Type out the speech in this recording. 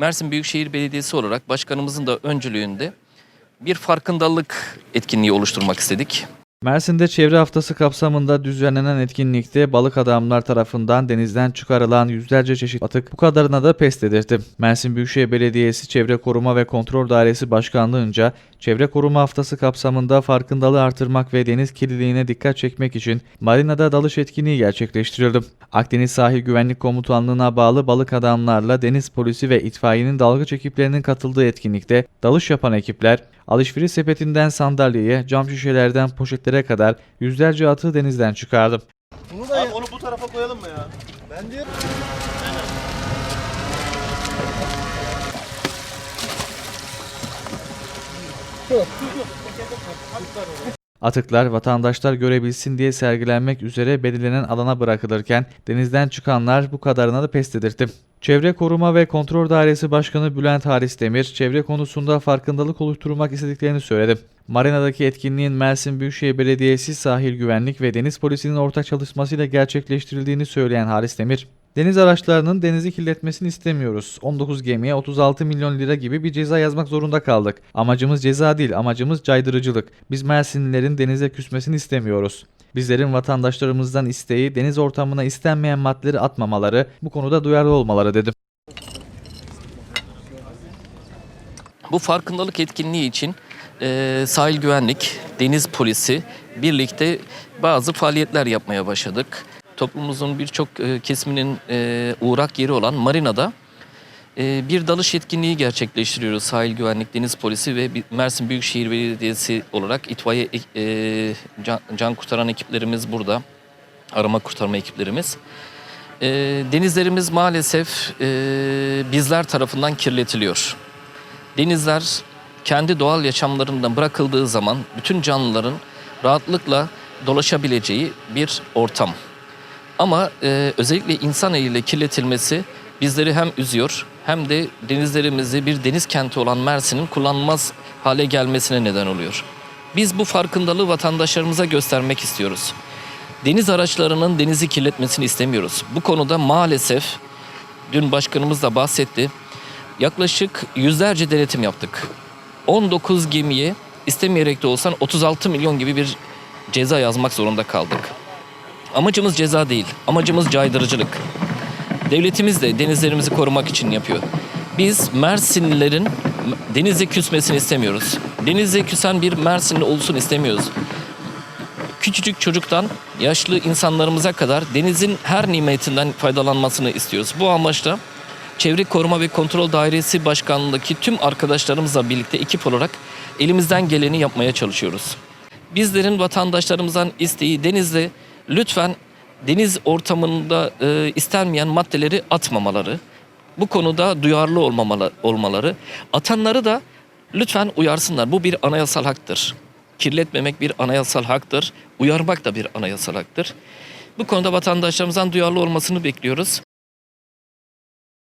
Mersin Büyükşehir Belediyesi olarak başkanımızın da öncülüğünde bir farkındalık etkinliği oluşturmak istedik. Mersin'de çevre haftası kapsamında düzenlenen etkinlikte balık adamlar tarafından denizden çıkarılan yüzlerce çeşit atık bu kadarına da pes dedirtti. Mersin Büyükşehir Belediyesi Çevre Koruma ve Kontrol Dairesi Başkanlığınca Çevre Koruma Haftası kapsamında farkındalığı artırmak ve deniz kirliliğine dikkat çekmek için marinada dalış etkinliği gerçekleştirildi. Akdeniz Sahil Güvenlik Komutanlığı'na bağlı balık adamlarla deniz polisi ve itfaiyenin dalgıç ekiplerinin katıldığı etkinlikte dalış yapan ekipler alışveriş sepetinden sandalyeye, cam şişelerden poşetlere kadar yüzlerce atığı denizden çıkardı. Abi onu bu tarafa koyalım mı ya? Ben diyorum. Atıklar vatandaşlar görebilsin diye sergilenmek üzere belirlenen alana bırakılırken denizden çıkanlar bu kadarına da pes dedirtti. Çevre Koruma ve Kontrol Dairesi Başkanı Bülent Haris Demir, çevre konusunda farkındalık oluşturmak istediklerini söyledi. Marina'daki etkinliğin Mersin Büyükşehir Belediyesi Sahil Güvenlik ve Deniz Polisi'nin ortak çalışmasıyla gerçekleştirildiğini söyleyen Haris Demir, Deniz araçlarının denizi kirletmesini istemiyoruz. 19 gemiye 36 milyon lira gibi bir ceza yazmak zorunda kaldık. Amacımız ceza değil, amacımız caydırıcılık. Biz Mersinlilerin denize küsmesini istemiyoruz. Bizlerin vatandaşlarımızdan isteği deniz ortamına istenmeyen maddeleri atmamaları, bu konuda duyarlı olmaları dedi. Bu farkındalık etkinliği için e, sahil güvenlik, deniz polisi birlikte bazı faaliyetler yapmaya başladık. Toplumumuzun birçok e, kesiminin e, uğrak yeri olan Marina'da e, bir dalış etkinliği gerçekleştiriyoruz. Sahil güvenlik, deniz polisi ve Mersin Büyükşehir Belediyesi olarak itfaiye can, kurtaran ekiplerimiz burada. Arama kurtarma ekiplerimiz. Denizlerimiz maalesef bizler tarafından kirletiliyor. Denizler kendi doğal yaşamlarından bırakıldığı zaman bütün canlıların rahatlıkla dolaşabileceği bir ortam. Ama e, özellikle insan eliyle kirletilmesi bizleri hem üzüyor hem de denizlerimizi bir deniz kenti olan Mersin'in kullanılmaz hale gelmesine neden oluyor. Biz bu farkındalığı vatandaşlarımıza göstermek istiyoruz. Deniz araçlarının denizi kirletmesini istemiyoruz. Bu konuda maalesef dün başkanımız da bahsetti. Yaklaşık yüzlerce denetim yaptık. 19 gemiye istemeyerek de olsan 36 milyon gibi bir ceza yazmak zorunda kaldık. Amacımız ceza değil, amacımız caydırıcılık. Devletimiz de denizlerimizi korumak için yapıyor. Biz Mersinlilerin denize küsmesini istemiyoruz. Denize küsen bir Mersinli olsun istemiyoruz. Küçücük çocuktan yaşlı insanlarımıza kadar denizin her nimetinden faydalanmasını istiyoruz. Bu amaçla Çevre Koruma ve Kontrol Dairesi Başkanlığındaki tüm arkadaşlarımızla birlikte ekip olarak elimizden geleni yapmaya çalışıyoruz. Bizlerin vatandaşlarımızdan isteği denizde lütfen deniz ortamında e, istenmeyen maddeleri atmamaları, bu konuda duyarlı olmamalı, olmaları, atanları da lütfen uyarsınlar. Bu bir anayasal haktır. Kirletmemek bir anayasal haktır, uyarmak da bir anayasal haktır. Bu konuda vatandaşlarımızdan duyarlı olmasını bekliyoruz.